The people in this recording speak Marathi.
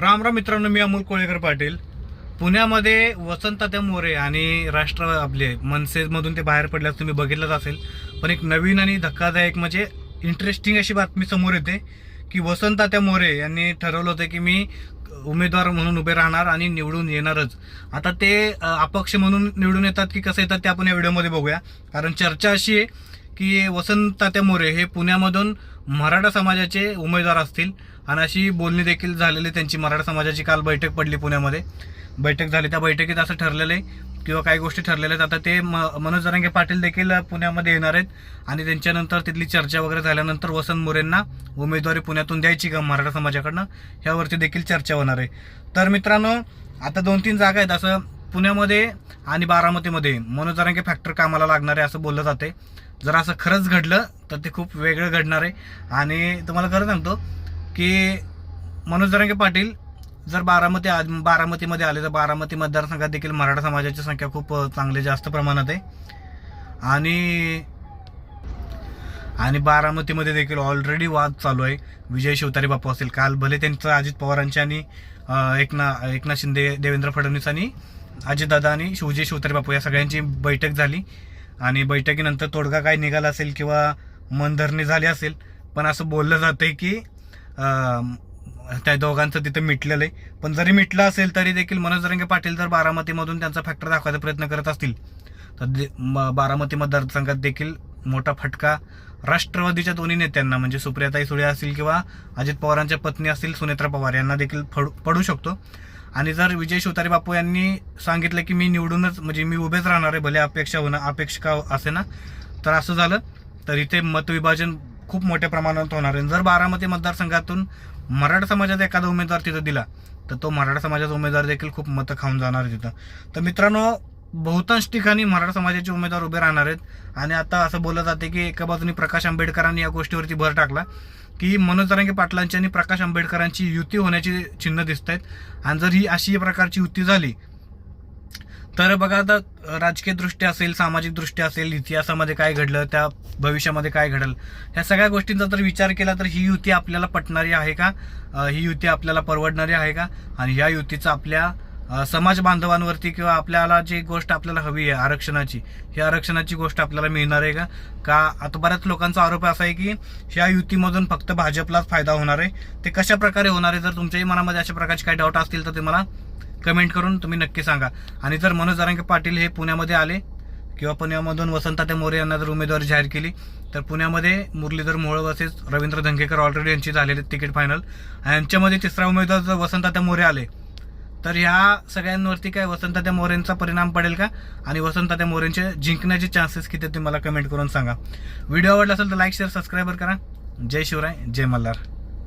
राम राम मित्रांनो मी अमोल कोळेकर पाटील. पुण्यामध्ये वसंतात्या मोरे आणि राष्ट्र आपले मनसेमधून ते बाहेर पडल्यास तुम्ही बघितलंच असेल. पण एक नवीन आणि धक्कादायक म्हणजे इंटरेस्टिंग अशी बातमी समोर येते की वसंतात्या मोरे यांनी ठरवलं होतं की मी उमेदवार म्हणून उभे राहणार आणि निवडून येणारच. आता ते अपक्ष म्हणून निवडून येतात की कसं येतात ते आपण या व्हिडिओमध्ये बघूया. कारण चर्चा अशी आहे की वसंतात्या मोरे हे पुण्यामधून मराठा समाजाचे उमेदवार असतील. आणि अशी बोलणी देखील झालेली त्यांची मराठा समाजाची काल बैठक पडली पुण्यामध्ये. बैठक झाली. त्या बैठकीत असं ठरलेलं आहे किंवा काही गोष्टी ठरलेल्या आहेत. आता ते म मनोज जरांगे पाटील देखील पुण्यामध्ये येणार आहेत. आणि त्यांच्यानंतर तिथली चर्चा वगैरे झाल्यानंतर वसंत मोरेंना उमेदवारी पुण्यातून द्यायची का मराठा समाजाकडनं? ह्यावरती देखील चर्चा होणार आहे. तर मित्रांनो आता दोन तीन जागा आहेत. असं पुण्यामध्ये आणि बारामतीमध्ये मनोजरांगे फॅक्टर कामाला लागणार आहे असं बोललं जाते. जर असं खरंच घडलं तर ते खूप वेगळं घडणार आहे. आणि तुम्हाला खरं सांगतो की मनोजरांगे पाटील जर बारामती आ- बारामतीमध्ये आले तर बारामती मतदारसंघात देखील मराठा समाजाची संख्या खूप चांगली जास्त प्रमाणात आहे. आणि आणि बारामतीमध्ये देखील ऑलरेडी वाद चालू आहे. विजय शिवतारी बापू असेल काल भले त्यांचं अजित पवारांची आणि एकना एकनाथ शिंदे देवेंद्र फडणवीस आणि अजितदादा आणि शिवजी शिवतारे बापू या सगळ्यांची बैठक झाली. आणि बैठकीनंतर तोडगा काय निघाला असेल किंवा मनधरणी झाली असेल पण असं बोललं जातं आहे की त्या दोघांचं तिथं मिटलेलं आहे. पण जरी मिटलं असेल तरी देखील मनोज रंगे पाटील जर बारामतीमधून त्यांचा फॅक्टर दाखवायचा प्रयत्न करत असतील तर दे- म- बारामती मतदारसंघात देखील मोठा फटका राष्ट्रवादीच्या दोन्ही नेत्यांना म्हणजे सुप्रियाताई सुळे असतील किंवा अजित पवारांच्या पत्नी असतील सुनेत्रा पवार यांना देखील फडू पडू शकतो. आणि जर विजय शिवतारे बापू यांनी सांगितलं की मी निवडूनच म्हणजे मी उभेच राहणार आहे भले अपेक्षा होणं अपेक्षा असे ना तर असं झालं. तर इथे मतविभाजन खूप मोठ्या प्रमाणात होणार आहे. जर बारामती मतदारसंघातून मराठा समाजाचा एखादा उमेदवार तिथं दिला तर तो मराठा समाजाचा उमेदवार देखील खूप मतं खाऊन जाणार आहे तिथं. तर मित्रांनो बहुतांश ठिकाणी मराठा समाजाचे उमेदवार उभे राहणार आहेत. आणि आता असं बोललं जाते की एका बाजूने प्रकाश आंबेडकरांनी या गोष्टीवरती भर टाकला. की मनोज तरंगे पाटलांची आणि प्रकाश आंबेडकरांची युती होण्याची चिन्ह दिसत आहेत आणि जर ही अशी प्रकारची युती झाली तर बघा आता राजकीय दृष्ट्या असेल सामाजिक दृष्ट्या असेल इतिहासामध्ये काय घडलं त्या भविष्यामध्ये काय घडलं ह्या सगळ्या गोष्टींचा जर विचार केला तर ही युती आपल्याला पटणारी आहे का? ही युती आपल्याला परवडणारी आहे का? आणि ह्या युतीचा आपल्या समाज बांधवांवरती किंवा आपल्याला जी गोष्ट आपल्याला हवी आहे आरक्षणाची ही आरक्षणाची गोष्ट आपल्याला मिळणार आहे का? का आता बऱ्याच लोकांचा आरोप असा आहे की ह्या युतीमधून फक्त भाजपलाच फायदा होणार आहे. ते कशा प्रकारे होणार आहे जर तुमच्याही मनामध्ये अशा प्रकारचे काही डाऊट असतील तर ते मला कमेंट करून तुम्ही नक्की सांगा. आणि जर मनोज जरांगे पाटील हे पुण्यामध्ये आले किंवा पुण्यामधून वसंताते मोरे यांना जर उमेदवारी जाहीर केली तर पुण्यामध्ये मुरलीधर मोहोळ तसेच रवींद्र धंगेकर ऑलरेडी यांची झालेली तिकीट फायनल यांच्यामध्ये तिसरा उमेदवार जर वसंताते मोरे आले तर ह्या सगळ्यांवरती काय वसंतात्या मोरेंचा परिणाम पडेल का? आणि वसंतात्या मोरेंचे जिंकण्याचे चान्सेस किती ते मला कमेंट करून सांगा. व्हिडिओ आवडला असेल तर लाईक शेअर सबस्क्राईबर करा. जय शिवराय जय मल्हार.